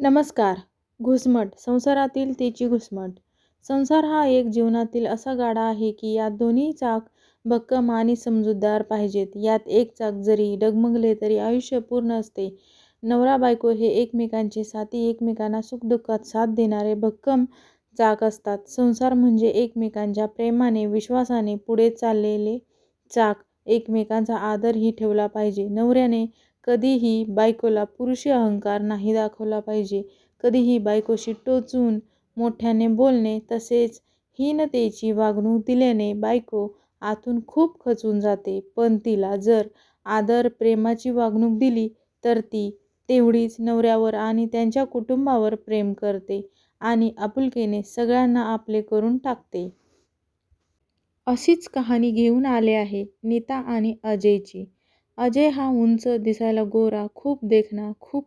नमस्कार. घुसमट. संसारातील तिची घुसमट. संसार हा एक जीवनातील असा गाडा आहे की यात दोन्ही चाक भक्कम आणि समजूतदार पाहिजेत. यात एक चाक जरी डगमगले तरी आयुष्य पूर्ण असते. नवरा बायको हे एकमेकांचे साथी एकमेकांना सुखदुःखात साथ देणारे भक्कम चाक असतात. संसार म्हणजे एकमेकांच्या प्रेमाने विश्वासाने पुढे चाललेले चाक. एकमेकांचा आदरही ठेवला पाहिजे. नवऱ्याने कधीही बायकोला पुरुषी अहंकार नाही दाखवला पाहिजे. कधीही बायकोशी टोचून मोठ्याने बोलणे तसेच हीनतेची वागणूक दिल्याने बायको आतून खूप खचून जाते. पण तिला जर आदर प्रेमाची वागणूक दिली तर ती तेवढीच नवऱ्यावर आणि त्यांच्या कुटुंबावर प्रेम करते आणि आपुलकीने सगळ्यांना आपले करून टाकते. अशीच कहाणी घेऊन आले आहे नीता आणि अजयची. अजय हा उंच दिसायला गोरा खूप देखणा खूप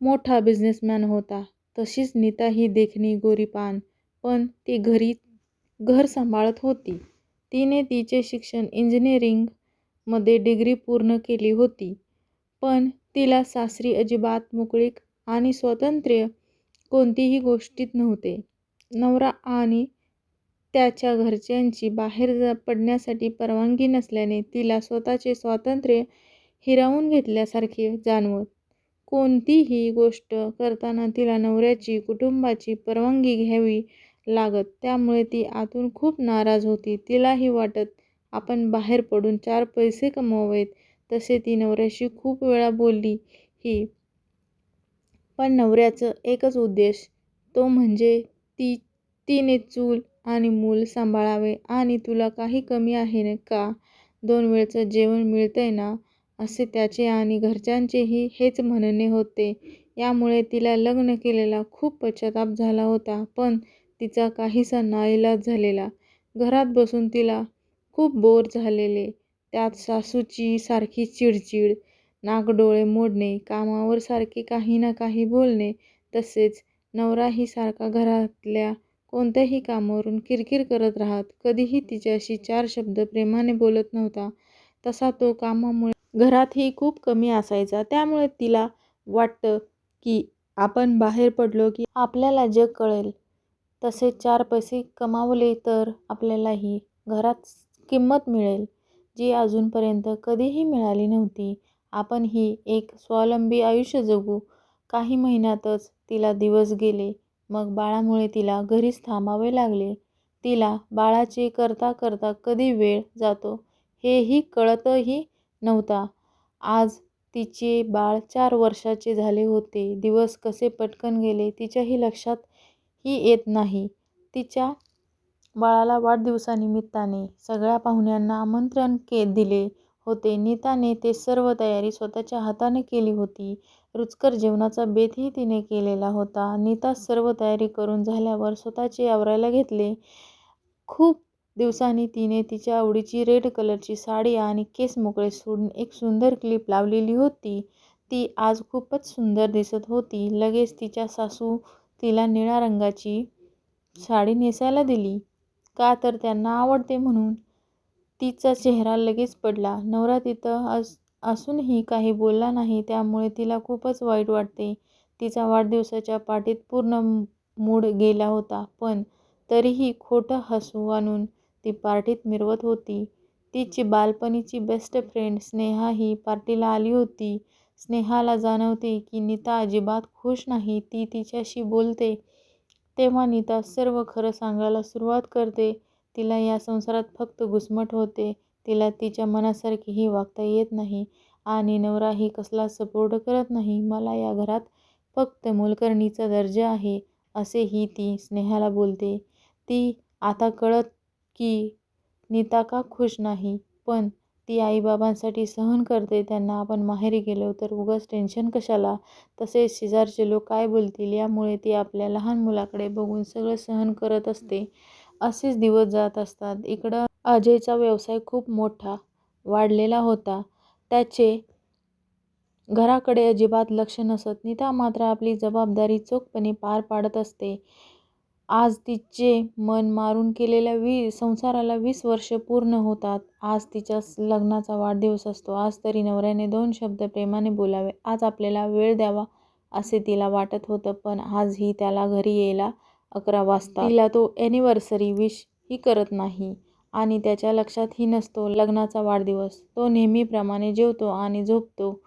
मोठा बिझनेसमॅन होता. तशीच नीता ही देखणी गोरीपान पण ती घरी घर सांभाळत होती. तिने तिचे शिक्षण इंजिनिअरिंगमध्ये डिग्री पूर्ण केली होती. पण तिला सासरी अजिबात मोकळीक आणि स्वातंत्र्य कोणतीही गोष्टीत नव्हते. नवरा आणि त्याच्या घरच्यांची बाहेर पडण्यासाठी परवानगी नसल्याने तिला स्वतःचे स्वातंत्र्य हिरावून घेतल्यासारखे जाणवत. कोणतीही गोष्ट करताना तिला नवऱ्याची कुटुंबाची परवानगी घ्यावी लागत त्यामुळे ती आतून खूप नाराज होती. तिलाही वाटत आपण बाहेर पडून चार पैसे कमवावेत तसे ती नवऱ्याशी खूप वेळा बोलली ही. पण नवऱ्याचं एकच उद्देश तो म्हणजे ती तिने चूल आणि मूल सांभाळावे. आणि तुला काही कमी आहे का? दोन वेळचं जेवण मिळतंय ना? असे त्याचे आणि घरच्यांचेही हेच म्हणणे होते. यामुळे तिला लग्न केलेला खूप पश्चाताप झाला होता पण तिचा काहीसा नाईलाज झालेला. घरात बसून तिला खूप बोर झालेले. त्यात सासूची सारखी चिडचिड नाकडोळे मोडणे कामावर सारखे काही ना काही बोलणे तसेच नवराही सारखा घरातल्या कोणत्याही कामावरून किरकिर करत राहत कधीही तिच्याशी चार शब्द प्रेमाने बोलत नव्हता तसा तो कामामुळे घरातही खूप कमी असायचा. त्यामुळे तिला वाटतं की आपण बाहेर पडलो की आपल्याला जग कळेल तसे चार पैसे कमावले तर आपल्यालाही घरात किंमत मिळेल जी अजूनपर्यंत कधीही मिळाली नव्हती. आपण ही एक स्वावलंबी आयुष्य जगू. काही महिन्यातच तिला दिवस गेले. मग बाळामुळे तिला घरीच थांबावे लागले. तिला बाळाचे करता करता कधी वेळ जातो हेही कळतही नव्हता. आज तिचे बाळ चार वर्षाचे झाले होते. दिवस कसे पटकन गेले तिच्याही लक्षात ही येत नाही. तिच्या बाळाला वाढदिवसानिमित्ताने सगळ्या पाहुण्यांना आमंत्रण के दिले. होते. नीताने ते सर्व तयारी स्वतःच्या हाताने केली होती. रुचकर जेवणाचा बेतही तिने केलेला होता. नीता सर्व तयारी करून झाल्यावर स्वतःचे आवरायला घेतले. खूप दिवसांनी तिने तिच्या आवडीची रेड कलरची साडी आणि केस मोकळे सोडून एक सुंदर क्लिप लावलेली होती. ती आज खूपच सुंदर दिसत होती. लगेच तिच्या सासू तिला निळ्या रंगाची साडी नेसायला दिली. का तर त्यांना आवडते म्हणून. तिचा चेहरा लगेच पडला. नवरा तिथं अस असूनही काही बोलला नाही त्यामुळे तिला खूपच वाईट वाटते. तिचा वाढदिवसाच्या पार्टीत पूर्ण मूड गेला होता पण तरीही खोटं हसू आणून ती पार्टीत मिरवत होती. तिची बालपणीची बेस्ट फ्रेंड स्नेहा ही पार्टीला आली होती. स्नेहाला जाणवते की नीता अजिबात खुश नाही ती तिच्याशी बोलते. तेव्हा नीता सर्व खरं सांगायला सुरुवात करते. तिला या संसारात फक्त घुसमट होते तिला तिच्या मनासारखीही वागता येत नाही आणि नवराही कसला सपोर्ट करत नाही मला या घरात फक्त मोलकरणीचा दर्जा आहे असेही ती स्नेहाला बोलते. ती आता कळत की नीता का खुश नाही पण ती आईबाबांसाठी सहन करते त्यांना आपण माहेरी गेलो तर उगाच टेन्शन कशाला? तसेच शेजारचे लोक काय बोलतील यामुळे ती आपल्या लहान मुलाकडे बघून सगळं सहन करत असते. असेच दिवस जात असतात. इकडं अजयचा व्यवसाय खूप मोठा वाढलेला होता. त्याचे घराकडे अजिबात लक्ष नसत. नीता मात्र आपली जबाबदारी चोखपणे पार पाडत असते. आज तिचे मन मारून केलेल्या वी संसाराला वीस वर्ष पूर्ण होतात. आज तिच्या लग्नाचा वाढदिवस असतो. आज तरी नवऱ्याने दोन शब्द प्रेमाने बोलावे. आज आपल्याला वेळ द्यावा असे तिला वाटत होतं पण आजही त्याला घरी यायला अकरा वाजता. तिला तो ॲनिव्हर्सरी विश ही करत नाही आणि त्याच्या लक्षातही नसतो लग्नाचा वाढदिवस. तो नेहमीप्रमाणे जेवतो आणि झोपतो.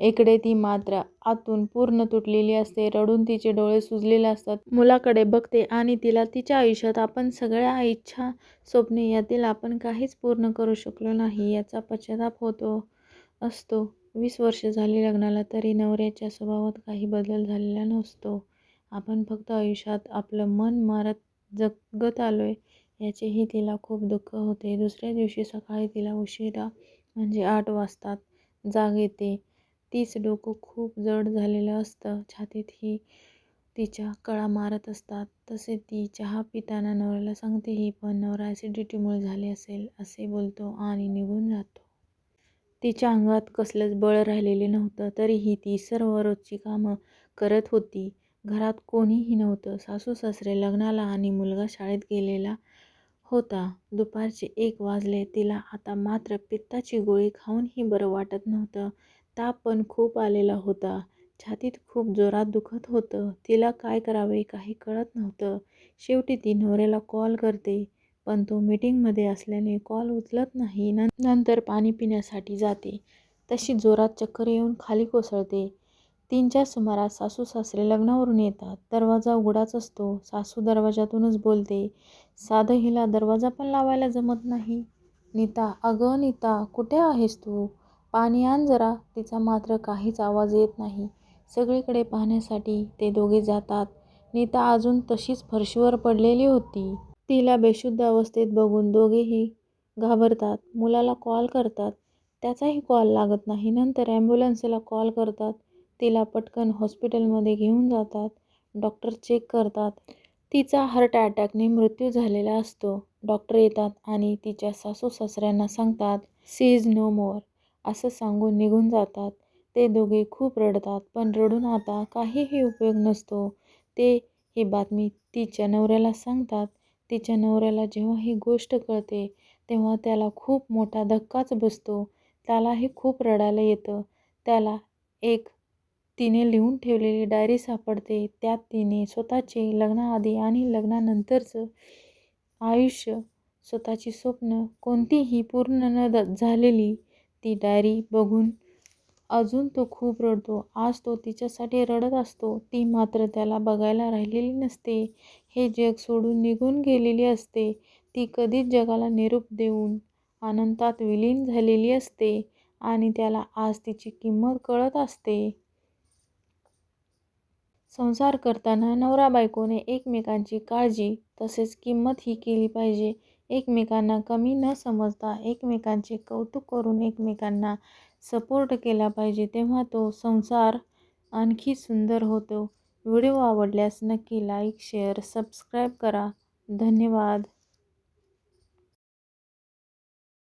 इकडे ती मात्र आतून पूर्ण तुटलेली असते. रडून तिचे डोळे सुजलेले असतात. मुलाकडे बघते आणि तिला तिच्या आयुष्यात आपण सगळ्या इच्छा स्वप्ने यातील आपण काहीच पूर्ण करू शकलो नाही याचा पश्चाताप होतो असतो. वीस वर्ष झाली लग्नाला तरी नवऱ्याच्या स्वभावात काही बदल झालेला नसतो. आपण फक्त आयुष्यात आपलं मन मारत जगत आलो आहे याचेही तिला खूप दुःख होते. दुसऱ्या दिवशी सकाळी तिला उशिरा म्हणजे आठ वाजतात जाग येते. तीच डोकं खूप जड झालेलं असतं. छातीतही तिच्या कळा मारत असतात. तसे ती चहा पिताना नवऱ्याला सांगतेही पण नवरा ॲसिडिटीमुळे झाले असेल असे बोलतो आणि निघून जातो. तिच्या अंगात कसलंच बळ राहिलेले नव्हतं. तरीही ती सर्व रोजची कामं करत होती. घरात कोणीही नव्हतं. सासू सासरे लग्नाला आणि मुलगा शाळेत गेलेला होता. दुपारचे एक वाजले. तिला आता मात्र पित्ताची गोळी खाऊनही बरं वाटत नव्हतं. ताप पण खूप आलेला होता. छातीत खूप जोरात दुखत होतं. तिला काय करावे काही कळत नव्हतं. शेवटी ती नवऱ्याला कॉल करते. पण तो मीटिंगमध्ये असल्याने कॉल उचलत नाही. नंतर पाणी पिण्यासाठी जाते. तशी जोरात चक्कर येऊन खाली कोसळते. तीनच्या सुमारास सासू सासरे लग्नावरून येतात. दरवाजा उघडाच असतो. सासू दरवाजातूनच बोलते साधं हिला दरवाजा पण लावायला जमत नाही. नीता अगं नीता कुठे आहेस तू? पाणी आण जरा. तिचा मात्र काहीच आवाज येत नाही. सगळीकडे पाहण्यासाठी ते दोघे जातात. नीता अजून तशीच फरशीवर पडलेली होती. तिला बेशुद्ध अवस्थेत बघून दोघेही घाबरतात. मुलाला कॉल करतात. त्याचाही कॉल लागत नाही. नंतर ॲम्ब्युलन्सला कॉल करतात. तिला पटकन हॉस्पिटलमध्ये घेऊन जातात. डॉक्टर चेक करतात. तिचा हार्ट अटॅकने मृत्यू झालेला असतो. डॉक्टर येतात आणि तिच्या सासू सासऱ्यांना सांगतात सी इज नो मोर असं सांगून निघून जातात. ते दोघे खूप रडतात पण रडून आता काहीही उपयोग नसतो. ते ही बातमी तिच्या नवऱ्याला सांगतात. तिच्या नवऱ्याला जेव्हा ही गोष्ट कळते तेव्हा त्याला खूप मोठा धक्काच बसतो. त्यालाही खूप रडायला येतं. त्याला एक तिने लिहून ठेवलेली डायरी सापडते. त्यात तिने स्वतःचे लग्नाआधी आणि लग्नानंतरचं आयुष्य स्वतःची स्वप्न कोणतीही पूर्ण न झालेली ती डायरी बघून अजून तो खूप रडतो. आज तो तिच्यासाठी रडत असतो. ती मात्र त्याला बघायला राहिलेली नसते. हे जग सोडून निघून गेलेली असते. ती कधीच जगाला निरूप देऊन आनंदात विलीन झालेली असते आणि त्याला आज तिची किंमत कळत असते. संसार करताना नवरा बायकोने एकमेकांची काळजी तसेच किंमत ही केली पाहिजे. एकमेकांना कमी न समजता एकमेकांचे कौतुक करून एकमेकांना सपोर्ट केला पाहिजे तेव्हा तो संसार आणखी सुंदर होतो. व्हिडिओ आवडल्यास नक्की लाईक शेअर सबस्क्राईब करा. धन्यवाद.